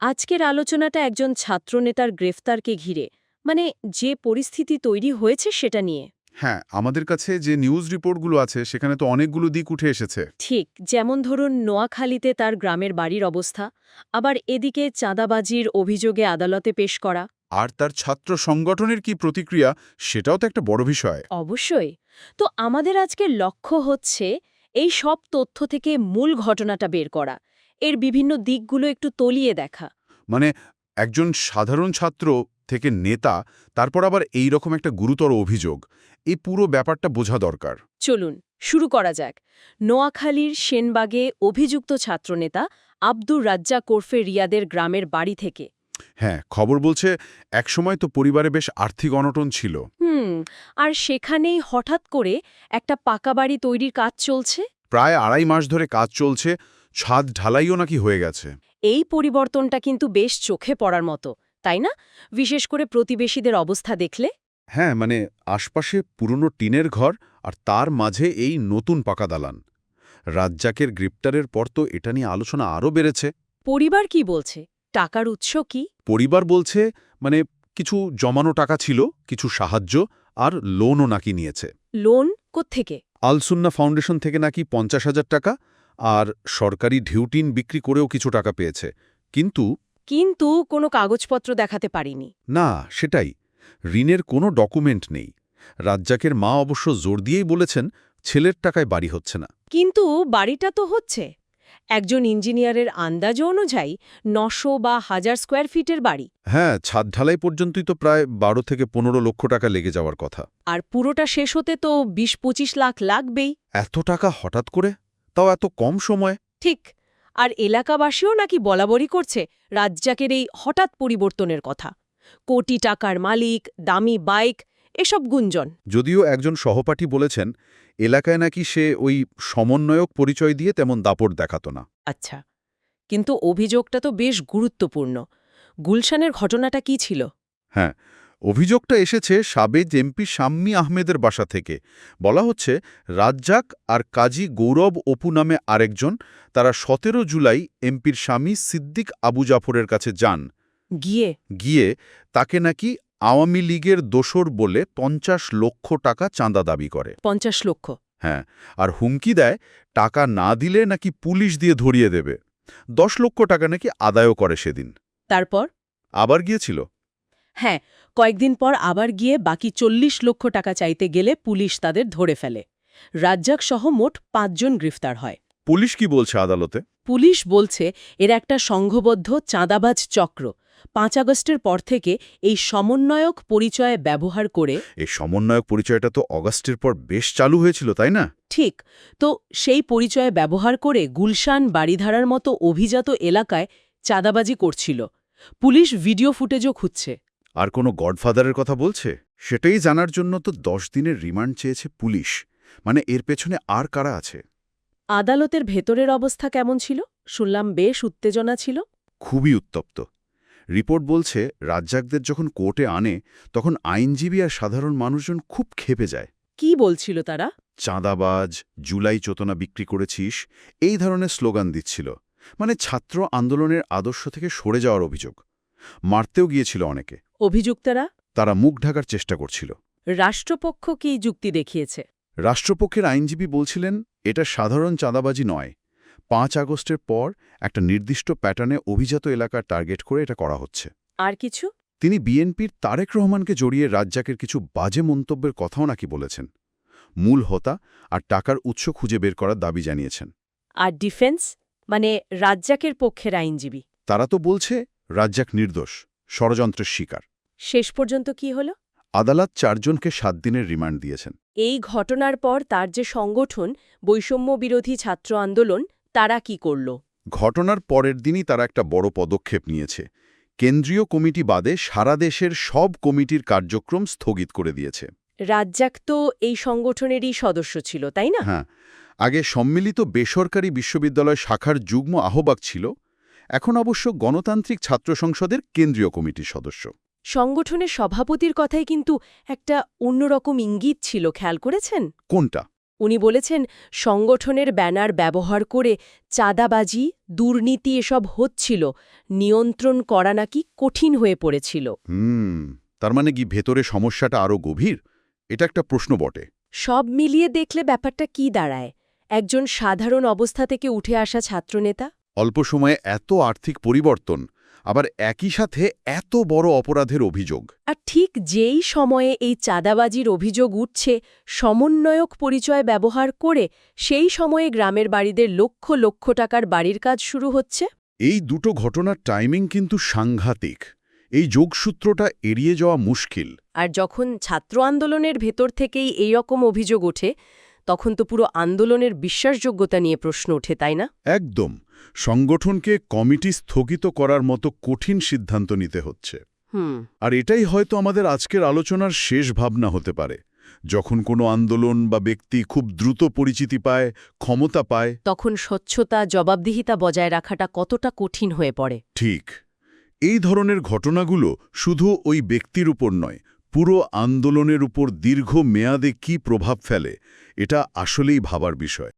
আজকের আলোচনাটা একজন ছাত্রনেতার গ্রেফতারকে ঘিরে মানে যে পরিস্থিতি তৈরি হয়েছে সেটা নিয়ে। হ্যাঁ আমাদের কাছে যে নিউজ রিপোর্টগুলো আছে সেখানে তো অনেকগুলো দিক উঠে এসেছে। ঠিক যেমন ধরুন নোয়াখালীতে তার গ্রামের বাড়ির অবস্থা আবার এদিকে চাঁদাবাজির অভিযোগে আদালতে পেশ করা। আর তার ছাত্র সংগঠনের কি প্রতিক্রিয়া সেটাও তো একটা বড় বিষয়। অবশ্যই। তো আমাদের আজকের লক্ষ্য হচ্ছে এই সব তথ্য থেকে মূল ঘটনাটা বের করা। এর বিভিন্ন দিকগুলো একটু তলিয়ে দেখা। মানে একজন সাধারণ ছাত্র থেকে নেতা তারপর আবার এই রকম একটা গুরুতর অভিযোগ। এই পুরো ব্যাপারটা বোঝা দরকার। চলুন শুরু করা যাক। নোয়াখালীর সেনবাগে অভিযুক্ত ছাত্রনেতা আব্দুর রাজ্জা কোরফে রিয়াদের গ্রামের বাড়ি থেকে। হ্যাঁ খবর বলছে একসময় তো পরিবারে বেশ আর্থিক অনটন ছিল। হুম আর সেখানেই হঠাৎ করে একটা পাকা বাড়ি তৈরির কাজ চলছে? প্রায় আড়াই মাস ধরে কাজ চলছে। ছাদ ঢালাইও নাকি হয়ে গেছে। এই পরিবর্তনটা কিন্তু বেশ চোখে পড়ার মতো তাই না? বিশেষ করে প্রতিবেশীদের অবস্থা দেখলে। হ্যাঁ মানে আশপাশে পুরনো টিনের ঘর আর তার মাঝে এই নতুন পাকা দালান। রাজ্জাকের গ্রেপ্তারের পর তো এটা নিয়ে আলোচনা আরও বেড়েছে। পরিবার কি বলছে? টাকার উৎস কি? পরিবার বলছে মানে কিছু জমানো টাকা ছিল কিছু সাহায্য আর লোনও নাকি নিয়েছে। লোন কোত্থেকে? আলসুন্না ফাউন্ডেশন থেকে নাকি পঞ্চাশ হাজার টাকা আর সরকারি ঢিউটিন বিক্রি করেও কিছু টাকা পেয়েছে। কিন্তু কিন্তু কোনো কাগজপত্র দেখাতে পারিনি। না সেটাই। ঋণের কোনো ডকুমেন্ট নেই। রাজ্জাকের মা অবশ্য জোর দিয়েই বলেছেন ছেলের টাকায় বাড়ি হচ্ছে না। কিন্তু বাড়িটা তো হচ্ছে। একজন ইঞ্জিনিয়ারের আন্দাজ অনুযায়ী নশো বা হাজার স্কোয়ার ফিটের বাড়ি। হ্যাঁ ছাদ ঢালাই পর্যন্তই তো প্রায় বারো থেকে পনেরো লক্ষ টাকা লেগে যাওয়ার কথা। আর পুরোটা শেষ হতে তো বিশ পঁচিশ লাখ লাগবেই। এত টাকা হঠাৎ করে? তাও এত কম সময়? ঠিক আর এলাকাবাসীও নাকি বলাবরি করছে রাজ্জাকের এই হঠাৎ পরিবর্তনের কথা। কোটি টাকার মালিক দামি বাইক এসব গুঞ্জন। যদিও একজন সহপাঠী বলেছেন এলাকায় নাকি সে ওই সমন্বয়ক পরিচয় দিয়ে তেমন দাপট দেখাত না। আচ্ছা কিন্তু অভিযোগটা তো বেশ গুরুত্বপূর্ণ। গুলশানের ঘটনাটা কি ছিল? হ্যাঁ অভিযোগটা এসেছে সাবেজ এমপি শাম্মী আহমেদের বাসা থেকে। বলা হচ্ছে রাজ্জাক আর কাজী গৌরব অপু নামে আরেকজন তারা সতেরো জুলাই এমপির স্বামী সিদ্দিক আবু জাফরের কাছে যান। গিয়ে? গিয়ে তাকে নাকি আওয়ামী লীগের দোসর বলে পঞ্চাশ লক্ষ টাকা চাঁদা দাবি করে। পঞ্চাশ লক্ষ? হ্যাঁ আর হুমকি দেয় টাকা না দিলে নাকি পুলিশ দিয়ে ধরিয়ে দেবে। দশ লক্ষ টাকা নাকি আদায়ও করে সেদিন। তারপর? আবার গিয়েছিল। হ্যাঁ কয়েকদিন পর আবার গিয়ে বাকি চল্লিশ লক্ষ টাকা চাইতে গেলে পুলিশ তাদের ধরে ফেলে। রাজ্জাক সহ মোট পাঁচজন গ্রেফতার হয়। পুলিশ কি বলছে আদালতে? পুলিশ বলছে এর একটা সংঘবদ্ধ চাঁদাবাজ চক্র। পাঁচ আগস্টের পর থেকে এই সমন্বয়ক পরিচয়ে ব্যবহার করে এই সমন্বয়ক পরিচয়টা তো অগাস্টের পর বেশ চালু হয়েছিল তাই না? ঠিক তো সেই পরিচয়ে ব্যবহার করে গুলশান বাড়িধারার মতো অভিজাত এলাকায় চাঁদাবাজি করছিল। পুলিশ ভিডিও ফুটেজও খুঁজছে। আর কোনো গডফাদারের কথা বলছে? সেটাই জানার জন্য তো দশ দিনের রিমান্ড চেয়েছে পুলিশ। মানে এর পেছনে আর কারা আছে? আদালতের ভেতরের অবস্থা কেমন ছিল? শুনলাম বেশ উত্তেজনা ছিল। খুবই উত্তপ্ত। রিপোর্ট বলছে রাজ্জাকদের যখন কোর্টে আনে তখন আইনজীবী আর সাধারণ মানুষজন খুব ক্ষেপে যায়। কি বলছিল তারা? চাঁদাবাজ জুলাই চোতনা বিক্রি করেছিস এই ধরনের স্লোগান দিচ্ছিল। মানে ছাত্র আন্দোলনের আদর্শ থেকে সরে যাওয়ার অভিযোগ। মারতেও গিয়েছিল অনেকে। অভিযুক্তরা? তারা মুখ ঢাকার চেষ্টা করছিল। রাষ্ট্রপক্ষ কি যুক্তি দেখিয়েছে? রাষ্ট্রপক্ষের আইনজীবী বলছিলেন এটা সাধারণ চাঁদাবাজি নয়। পাঁচ আগস্টের পর একটা নির্দিষ্ট প্যাটার্নে অভিজাত এলাকার টার্গেট করে এটা করা হচ্ছে। আর কিছু? তিনি বিএনপির তারেক রহমানকে জড়িয়ে রাজ্জাকের কিছু বাজে মন্তব্যের কথাও নাকি বলেছেন। মূল হতা আর টাকার উৎস খুঁজে বের করার দাবি জানিয়েছেন। আর ডিফেন্স? মানে রাজ্জাকের পক্ষের আইনজীবী। তারা তো বলছে রাজ্জাক নির্দোষ ষড়যন্ত্রের শিকার। শেষ পর্যন্ত কি হল? আদালত চারজনকে সাত দিনের রিমান্ড দিয়েছেন। এই ঘটনার পর তার যে সংগঠন বৈষম্য বিরোধী ছাত্র আন্দোলন তারা কি করল? ঘটনার পরের দিনই তারা একটা বড় পদক্ষেপ নিয়েছে। কেন্দ্রীয় কমিটি বাদে সারা দেশের সব কমিটির কার্যক্রম স্থগিত করে দিয়েছে। রাজ্জাক তো এই সংগঠনেরই সদস্য ছিল তাই না? হ্যাঁ। আগে সম্মিলিত বেসরকারি বিশ্ববিদ্যালয় শাখার যুগ্ম আহ্বাক ছিল এখন অবশ্য গণতান্ত্রিক ছাত্র সংসদের কেন্দ্রীয় কমিটির সদস্য। সংগঠনের সভাপতির কথাই কিন্তু একটা অন্যরকম ইঙ্গিত ছিল খেয়াল করেছেন? কোনটা? উনি বলেছেন সংগঠনের ব্যানার ব্যবহার করে চাঁদাবাজি দুর্নীতি এসব হচ্ছিল নিয়ন্ত্রণ করা নাকি কঠিন হয়ে পড়েছিল। হুম তার মানে কি ভেতরে সমস্যাটা আরও গভীর? এটা একটা প্রশ্ন বটে। সব মিলিয়ে দেখলে ব্যাপারটা কি দাঁড়ায়? একজন সাধারণ অবস্থা থেকে উঠে আসা ছাত্রনেতা? অল্প সময়ে এত আর্থিক পরিবর্তন আবার একই সাথে এত বড় অপরাধের অভিযোগ। আর ঠিক যেই সময়ে এই চাঁদাবাজির অভিযোগ উঠছে সমন্বয়ক পরিচয় ব্যবহার করে সেই সময়ে গ্রামের বাড়িদের লক্ষ লক্ষ টাকার বাড়ির কাজ শুরু হচ্ছে। এই দুটো ঘটনার টাইমিং কিন্তু সাংঘাতিক। এই যোগসূত্রটা এড়িয়ে যাওয়া মুশকিল। আর যখন ছাত্র আন্দোলনের ভেতর থেকেই এই রকম অভিযোগ ওঠে তখন তো পুরো আন্দোলনের বিশ্বাসযোগ্যতা নিয়ে প্রশ্ন ওঠে তাই না? একদম। সংগঠনকে কমিটি স্থগিত করার মতো কঠিন সিদ্ধান্ত নিতে হচ্ছে। আর এটাই হয়তো আমাদের আজকের আলোচনার শেষ ভাবনা হতে পারে। যখন কোনো আন্দোলন বা ব্যক্তি খুব দ্রুত পরিচিতি পায় ক্ষমতা পায় তখন স্বচ্ছতা জবাবদিহিতা বজায় রাখাটা কতটা কঠিন হয়ে পড়ে। ঠিক। এই ধরনের ঘটনাগুলো শুধু ওই ব্যক্তির উপর নয় পুরো আন্দোলনের উপর দীর্ঘ মেয়াদে কি প্রভাব ফেলে এটা আসলেই ভাবার বিষয়।